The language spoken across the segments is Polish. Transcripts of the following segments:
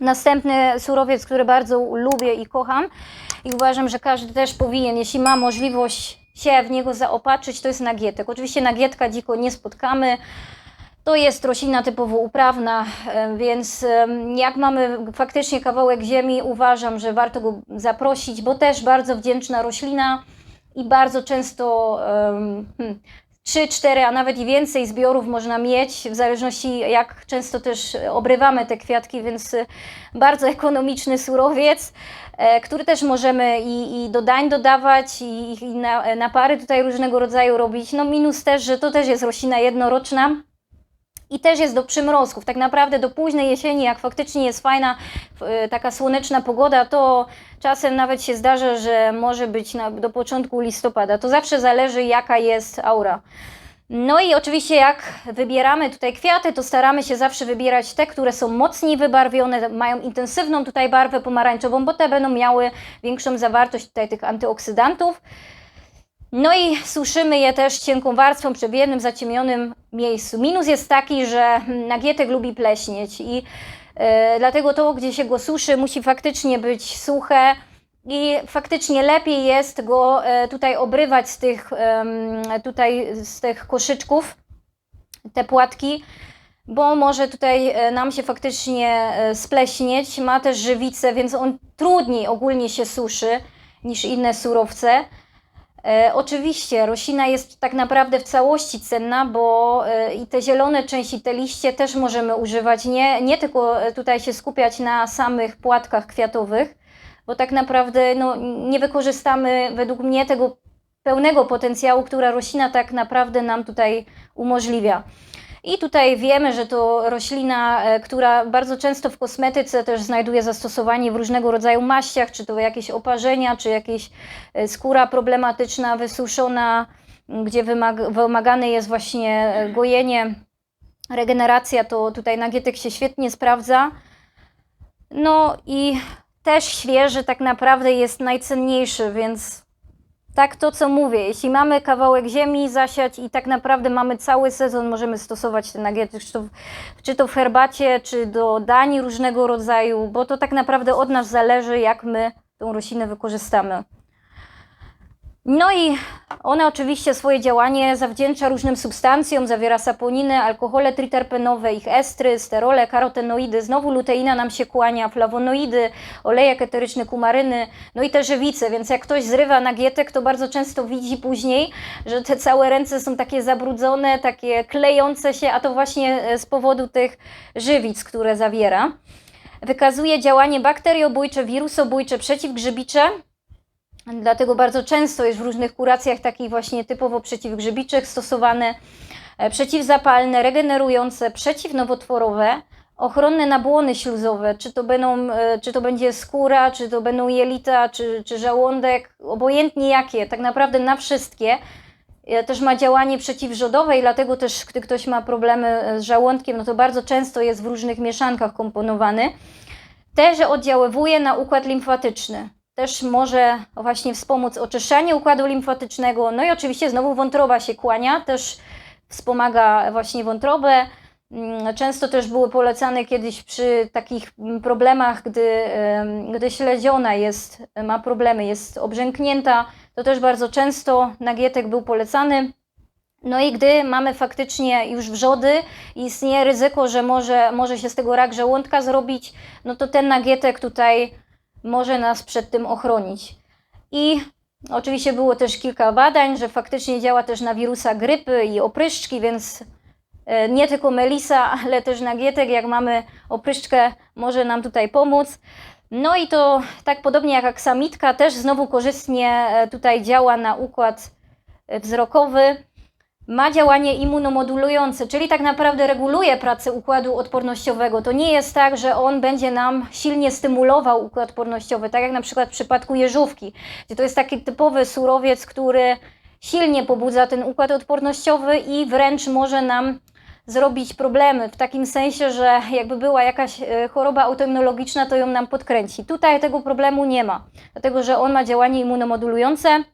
Następny surowiec, który bardzo lubię i kocham i uważam, że każdy też powinien, jeśli ma możliwość się w niego zaopatrzyć, to jest nagietek. Oczywiście nagietka dziko nie spotkamy, to jest roślina typowo uprawna, więc jak mamy faktycznie kawałek ziemi, uważam, że warto go zaprosić, bo też bardzo wdzięczna roślina i bardzo często hmm, 3, 4, a nawet i więcej zbiorów można mieć, w zależności jak często też obrywamy te kwiatki, więc bardzo ekonomiczny surowiec, e, który też możemy i, i do dań dodawać, i, i na, napary tutaj różnego rodzaju robić. No minus też, że to też jest roślina jednoroczna, i też jest do przymrozków. Tak naprawdę do późnej jesieni, jak faktycznie jest fajna, e, taka słoneczna pogoda, to czasem nawet się zdarza, że może być na, do początku listopada. To zawsze zależy, jaka jest aura. No i oczywiście jak wybieramy tutaj kwiaty, to staramy się zawsze wybierać te, które są mocniej wybarwione, mają intensywną tutaj barwę pomarańczową, bo te będą miały większą zawartość tutaj tych antyoksydantów. No i suszymy je też cienką warstwą przy jednym zaciemnionym miejscu. Minus jest taki, że nagietek lubi pleśnieć i e, dlatego to, gdzie się go suszy, musi faktycznie być suche i faktycznie lepiej jest go e, tutaj obrywać z tych, tutaj z tych koszyczków, te płatki, bo może tutaj e, nam się faktycznie spleśnieć. Ma też żywicę, więc on trudniej ogólnie się suszy niż inne surowce. E, oczywiście roślina jest tak naprawdę w całości cenna, bo e, i te zielone części, te liście też możemy używać, nie, nie tylko e, tutaj się skupiać na samych płatkach kwiatowych, bo tak naprawdę no, nie wykorzystamy według mnie tego pełnego potencjału, która roślina tak naprawdę nam tutaj umożliwia. I tutaj wiemy, że to roślina, e, która bardzo często w kosmetyce też znajduje zastosowanie w różnego rodzaju maściach, czy to jakieś oparzenia, czy jakieś e, skóra problematyczna, wysuszona, gdzie wymag wymagane jest właśnie e, gojenie, regeneracja, to tutaj nagietek się świetnie sprawdza. No i też świeży tak naprawdę jest najcenniejszy, więc tak to co mówię, jeśli mamy kawałek ziemi zasiać i tak naprawdę mamy cały sezon, możemy stosować te nagiety, czy to, w- czy to w herbacie, czy do dań różnego rodzaju, bo to tak naprawdę od nas zależy, jak my tą roślinę wykorzystamy. No i ona oczywiście swoje działanie zawdzięcza różnym substancjom, zawiera saponiny, alkohole triterpenowe, ich estry, sterole, karotenoidy, znowu luteina nam się kłania, flawonoidy, olejek eteryczny, kumaryny, no i te żywice, więc jak ktoś zrywa nagietek, to bardzo często widzi później, że te całe ręce są takie zabrudzone, takie klejące się, a to właśnie e, z powodu tych żywic, które zawiera. Wykazuje działanie bakteriobójcze, wirusobójcze, przeciwgrzybicze, Dlatego bardzo często jest w różnych kuracjach takich właśnie typowo przeciwgrzybiczych stosowane e, przeciwzapalne, regenerujące, przeciwnowotworowe, ochronne na błony śluzowe, czy to, będą, e, czy to będzie skóra, czy to będą jelita, czy, czy żołądek, obojętnie jakie, tak naprawdę na wszystkie. E, Też ma działanie przeciwrzodowe i dlatego też, gdy ktoś ma problemy z żołądkiem, no to bardzo często jest w różnych mieszankach komponowany. Też oddziaływuje na układ limfatyczny. Też może właśnie wspomóc oczyszczanie układu limfatycznego. No i oczywiście znowu wątroba się kłania, też wspomaga właśnie wątrobę. Mm, Często też były polecane kiedyś przy takich problemach, gdy, gdy śledziona jest, ma problemy, jest obrzęknięta, to też bardzo często nagietek był polecany. No i gdy mamy faktycznie już wrzody i istnieje ryzyko, że może, może się z tego rak żołądka zrobić, no to ten nagietek tutaj może nas przed tym ochronić. I oczywiście było też kilka badań, że faktycznie działa też na wirusa grypy i opryszczki, więc e, nie tylko melisa, ale też nagietek, jak mamy opryszczkę, może nam tutaj pomóc. No i to tak podobnie jak aksamitka, też znowu korzystnie e, tutaj działa na układ e, wzrokowy. Ma działanie immunomodulujące, czyli tak naprawdę reguluje pracę układu odpornościowego. To nie jest tak, że on będzie nam silnie stymulował układ odpornościowy, tak jak na przykład w przypadku jeżówki, gdzie to jest taki typowy surowiec, który silnie pobudza ten układ odpornościowy i wręcz może nam zrobić problemy, w takim sensie, że jakby była jakaś e, choroba autoimmunologiczna, to ją nam podkręci. Tutaj tego problemu nie ma, dlatego że on ma działanie immunomodulujące.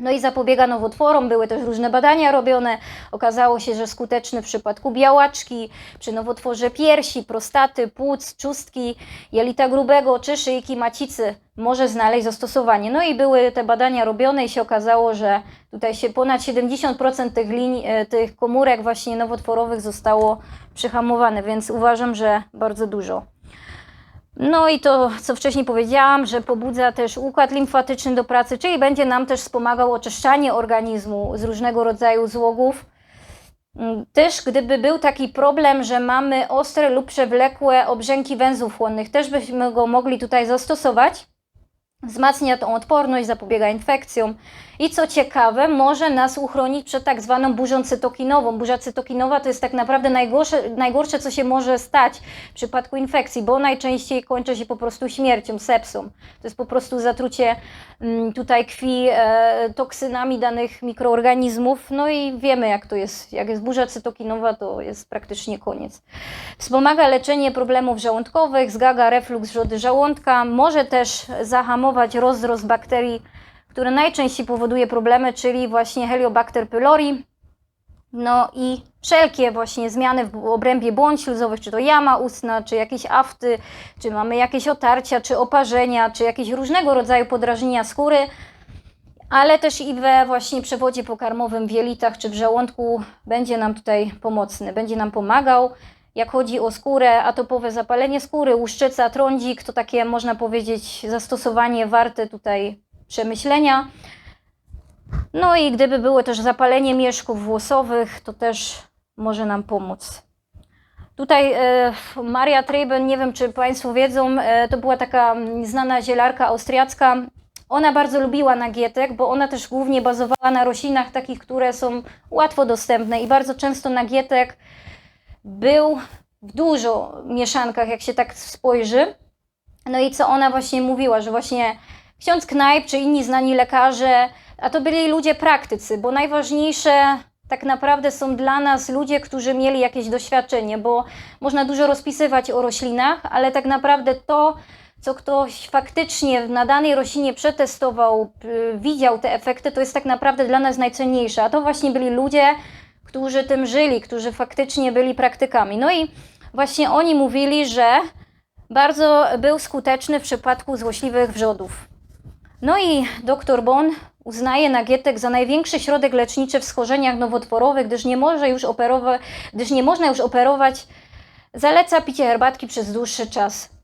No i zapobiega nowotworom, były też różne badania robione. Okazało się, że skuteczny w przypadku białaczki, przy nowotworze piersi, prostaty, płuc, czustki, jelita grubego czy szyjki macicy może znaleźć zastosowanie. No i były te badania robione i się okazało, że tutaj się ponad 70% tych, linii, e, tych komórek właśnie nowotworowych zostało przyhamowane, więc uważam, że bardzo dużo. No i to, co wcześniej powiedziałam, że pobudza też układ limfatyczny do pracy, czyli będzie nam też wspomagał oczyszczanie organizmu z różnego rodzaju złogów. Mm, Też gdyby był taki problem, że mamy ostre lub przewlekłe obrzęki węzłów chłonnych, też byśmy go mogli tutaj zastosować. Wzmacnia tą odporność, zapobiega infekcjom i co ciekawe, może nas uchronić przed tak zwaną burzą cytokinową. Burza cytokinowa to jest tak naprawdę najgorsze, najgorsze, co się może stać w przypadku infekcji, bo najczęściej kończy się po prostu śmiercią, sepsą. To jest po prostu zatrucie mm, tutaj krwi e, toksynami danych mikroorganizmów. No i wiemy, jak to jest. Jak jest burza cytokinowa, to jest praktycznie koniec. Wspomaga leczenie problemów żołądkowych, zgaga refluks wrzody żołądka, może też zahamować rozrost bakterii, które najczęściej powoduje problemy, czyli właśnie Heliobacter pylori. No i wszelkie właśnie zmiany w obrębie błon śluzowych, czy to jama ustna, czy jakieś afty, czy mamy jakieś otarcia, czy oparzenia, czy jakieś różnego rodzaju podrażnienia skóry, ale też i we właśnie przewodzie pokarmowym, w jelitach czy w żołądku będzie nam tutaj pomocny, będzie nam pomagał. Jak chodzi o skórę, atopowe zapalenie skóry, łuszczyca, trądzik, to takie można powiedzieć zastosowanie warte tutaj przemyślenia. No i gdyby było też zapalenie mieszków włosowych, to też może nam pomóc. Tutaj e, Maria Treben, nie wiem czy Państwo wiedzą, e, to była taka znana zielarka austriacka. Ona bardzo lubiła nagietek, bo ona też głównie bazowała na roślinach takich, które są łatwo dostępne i bardzo często nagietek był w dużo mieszankach, jak się tak spojrzy. No i co ona właśnie mówiła, że właśnie ksiądz Knajp czy inni znani lekarze, a to byli ludzie praktycy, bo najważniejsze tak naprawdę są dla nas ludzie, którzy mieli jakieś doświadczenie, bo można dużo rozpisywać o roślinach, ale tak naprawdę to, co ktoś faktycznie na danej roślinie przetestował, y, widział te efekty, to jest tak naprawdę dla nas najcenniejsze. A to właśnie byli ludzie, którzy tym żyli, którzy faktycznie byli praktykami. No i właśnie oni mówili, że bardzo był skuteczny w przypadku złośliwych wrzodów. No i dr Bon uznaje nagietek za największy środek leczniczy w schorzeniach nowotworowych, gdyż nie, może już operować, gdyż nie można już operować. Zaleca picie herbatki przez dłuższy czas.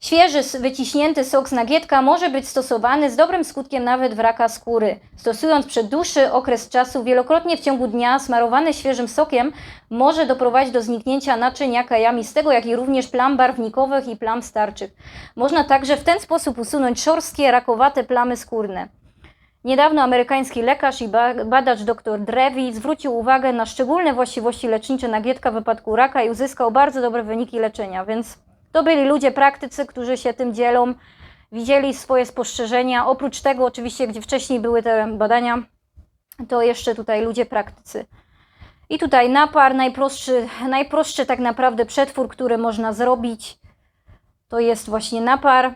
Świeży, wyciśnięty sok z nagietka może być stosowany z dobrym skutkiem nawet w raka skóry. Stosując przez dłuższy okres czasu, wielokrotnie w ciągu dnia, smarowany świeżym sokiem może doprowadzić do zniknięcia naczynia kajamistego, jak i również plam barwnikowych i plam starczych. Można także w ten sposób usunąć szorstkie, rakowate plamy skórne. Niedawno amerykański lekarz i ba- badacz dr Drewi zwrócił uwagę na szczególne właściwości lecznicze nagietka w wypadku raka i uzyskał bardzo dobre wyniki leczenia, więc to byli ludzie praktycy, którzy się tym dzielą, widzieli swoje spostrzeżenia. Oprócz tego, oczywiście, gdzie wcześniej były te badania, to jeszcze tutaj ludzie praktycy. I tutaj napar, najprostszy, najprostszy tak naprawdę przetwór, który można zrobić, to jest właśnie napar.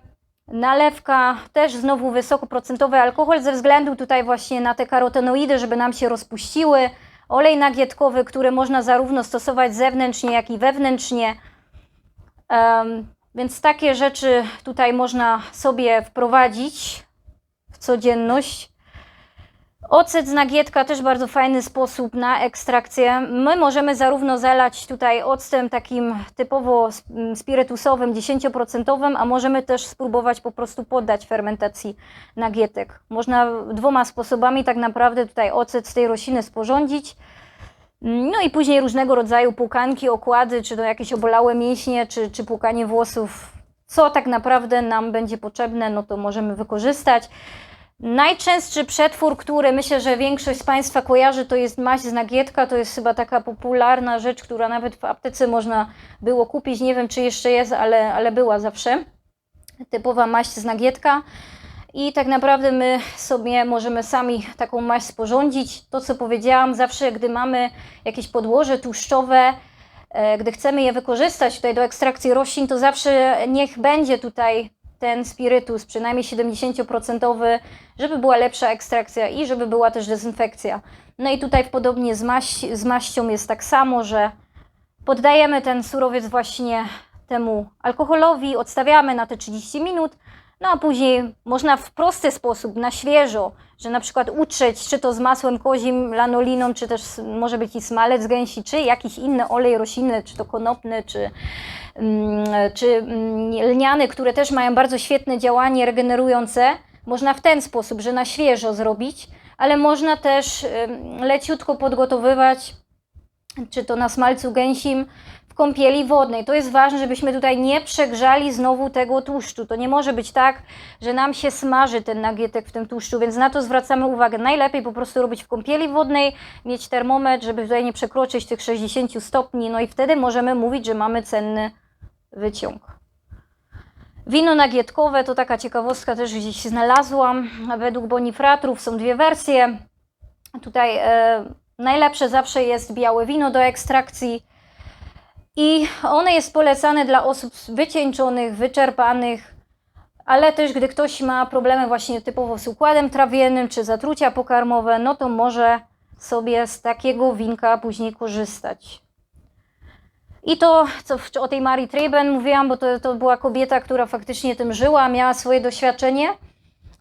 Nalewka, też znowu wysokoprocentowy alkohol ze względu tutaj właśnie na te karotenoidy, żeby nam się rozpuściły. Olej nagietkowy, który można zarówno stosować zewnętrznie, jak i wewnętrznie. Więc takie rzeczy tutaj można sobie wprowadzić w codzienność. Ocet z nagietka też bardzo fajny sposób na ekstrakcję. My możemy zarówno zalać tutaj octem takim typowo sp- spirytusowym, 10%, a możemy też spróbować po prostu poddać fermentacji nagietek. Można dwoma sposobami tak naprawdę tutaj ocet z tej rośliny sporządzić. No i później różnego rodzaju płukanki, okłady, czy to jakieś obolałe mięśnie, czy, czy płukanie włosów. Co tak naprawdę nam będzie potrzebne, no to możemy wykorzystać. Najczęstszy przetwór, który myślę, że większość z Państwa kojarzy, to jest maść z nagietka. To jest chyba taka popularna rzecz, która nawet w aptece można było kupić. Nie wiem, czy jeszcze jest, ale, ale była zawsze. Typowa maść z nagietka. I tak naprawdę my sobie możemy sami taką maść sporządzić. To, co powiedziałam, zawsze gdy mamy jakieś podłoże tłuszczowe, e, gdy chcemy je wykorzystać tutaj do ekstrakcji roślin, to zawsze niech będzie tutaj ten spirytus, przynajmniej 70%, żeby była lepsza ekstrakcja i żeby była też dezynfekcja. No i tutaj podobnie z, maś, z maścią jest tak samo, że poddajemy ten surowiec właśnie temu alkoholowi, odstawiamy na te 30 minut, no a później można w prosty sposób, na świeżo, że na przykład utrzeć, czy to z masłem kozim, lanoliną, czy też może być i smalec gęsi, czy jakiś inny olej roślinny, czy to konopny, czy, mm, czy mm, lniany, które też mają bardzo świetne działanie regenerujące. Można w ten sposób, że na świeżo zrobić, ale można też leciutko podgotowywać, czy to na smalcu gęsim, w kąpieli wodnej. To jest ważne, żebyśmy tutaj nie przegrzali znowu tego tłuszczu. To nie może być tak, że nam się smaży ten nagietek w tym tłuszczu, więc na to zwracamy uwagę. Najlepiej po prostu robić w kąpieli wodnej, mieć termometr, żeby tutaj nie przekroczyć tych 60 stopni, no i wtedy możemy mówić, że mamy cenny wyciąg. Wino nagietkowe to taka ciekawostka też gdzieś znalazłam. Według Bonifratrów są dwie wersje. Tutaj e, najlepsze zawsze jest białe wino do ekstrakcji. I one jest polecane dla osób wycieńczonych, wyczerpanych, ale też gdy ktoś ma problemy właśnie typowo z układem trawiennym czy zatrucia pokarmowe, no to może sobie z takiego winka później korzystać. I to, co o tej Marii Treben mówiłam, bo to, to była kobieta, która faktycznie tym żyła, miała swoje doświadczenie.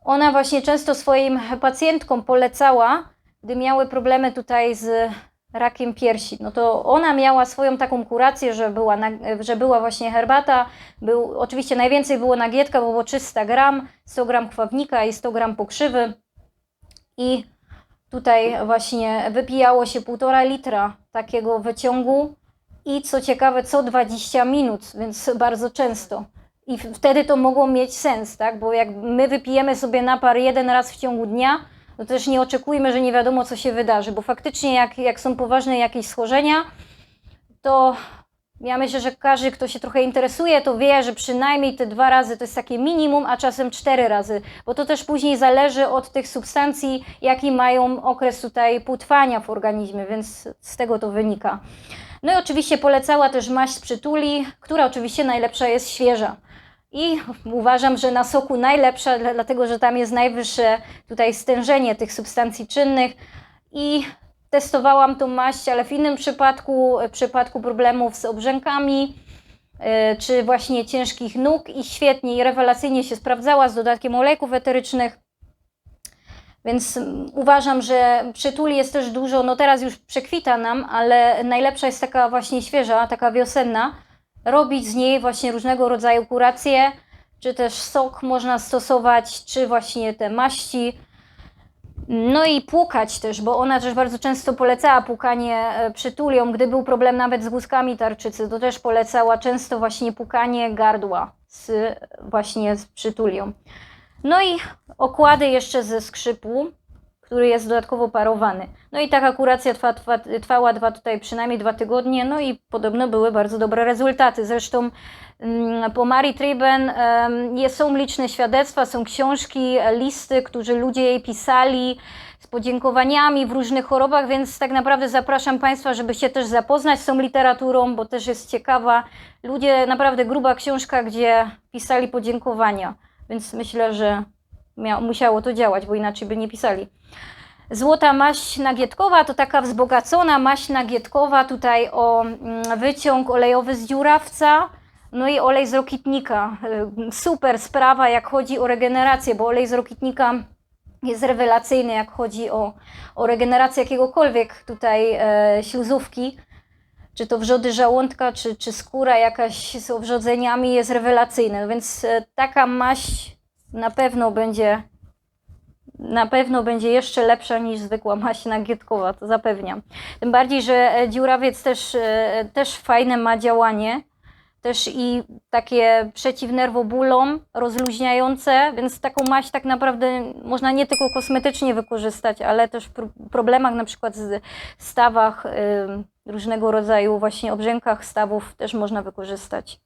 Ona właśnie często swoim pacjentkom polecała, gdy miały problemy tutaj z rakiem piersi. No to ona miała swoją taką kurację, że była, na, że była właśnie herbata. Był, oczywiście najwięcej było nagietka, bo było 300 gram, 100 gram kwawnika i 100 gram pokrzywy. I tutaj właśnie wypijało się półtora litra takiego wyciągu i co ciekawe, co 20 minut, więc bardzo często. I wtedy to mogło mieć sens, tak? Bo jak my wypijemy sobie napar jeden raz w ciągu dnia, no też nie oczekujmy, że nie wiadomo, co się wydarzy, bo faktycznie jak, jak są poważne jakieś schorzenia, to ja myślę, że każdy, kto się trochę interesuje, to wie, że przynajmniej te dwa razy to jest takie minimum, a czasem cztery razy, bo to też później zależy od tych substancji, jaki mają okres tutaj płótwania w organizmie, więc z tego to wynika. No i oczywiście polecała też maść z przytuli, która oczywiście najlepsza jest świeża. I uważam, że na soku najlepsza, dla- dlatego że tam jest najwyższe tutaj stężenie tych substancji czynnych. I testowałam tą maść, ale w innym przypadku, w przypadku problemów z obrzękami, e, czy właśnie ciężkich nóg i świetnie i rewelacyjnie się sprawdzała z dodatkiem olejków eterycznych. Więc mm, uważam, że przytuli jest też dużo, no teraz już przekwita nam, ale najlepsza jest taka właśnie świeża, taka wiosenna. Robić z niej właśnie różnego rodzaju kuracje, czy też sok można stosować, czy właśnie te maści. No i płukać też, bo ona też bardzo często polecała płukanie e, przytulią. Gdy był problem nawet z guzkami tarczycy, to też polecała często właśnie płukanie gardła z, właśnie z przytulią. No i okłady jeszcze ze skrzypu, który jest dodatkowo parowany. No i taka kuracja trwa, trwa, trwała dwa, tutaj przynajmniej dwa tygodnie, no i podobno były bardzo dobre rezultaty. Zresztą mm, po Marii Triben są liczne świadectwa, są książki, listy, którzy ludzie jej pisali z podziękowaniami w różnych chorobach, więc tak naprawdę zapraszam Państwa, żeby się też zapoznać z tą literaturą, bo też jest ciekawa. Ludzie, naprawdę gruba książka, gdzie pisali podziękowania, więc myślę, że mia- musiało to działać, bo inaczej by nie pisali. Złota maść nagietkowa to taka wzbogacona maść nagietkowa, tutaj o mm, wyciąg olejowy z dziurawca, no i olej z rokitnika. Y, Super sprawa, jak chodzi o regenerację, bo olej z rokitnika jest rewelacyjny, jak chodzi o, o regenerację jakiegokolwiek tutaj e, śluzówki, czy to wrzody żołądka, czy, czy skóra jakaś z owrzodzeniami jest rewelacyjna, więc e, taka maść na pewno będzie na pewno będzie jeszcze lepsza niż zwykła maść nagietkowa, to zapewniam. Tym bardziej, że e, dziurawiec też, e, też fajne ma działanie, też i takie przeciwnerwobólom, rozluźniające, więc taką maść tak naprawdę można nie tylko kosmetycznie wykorzystać, ale też w pro- problemach na przykład z stawach, różnego rodzaju właśnie obrzękach stawów też można wykorzystać.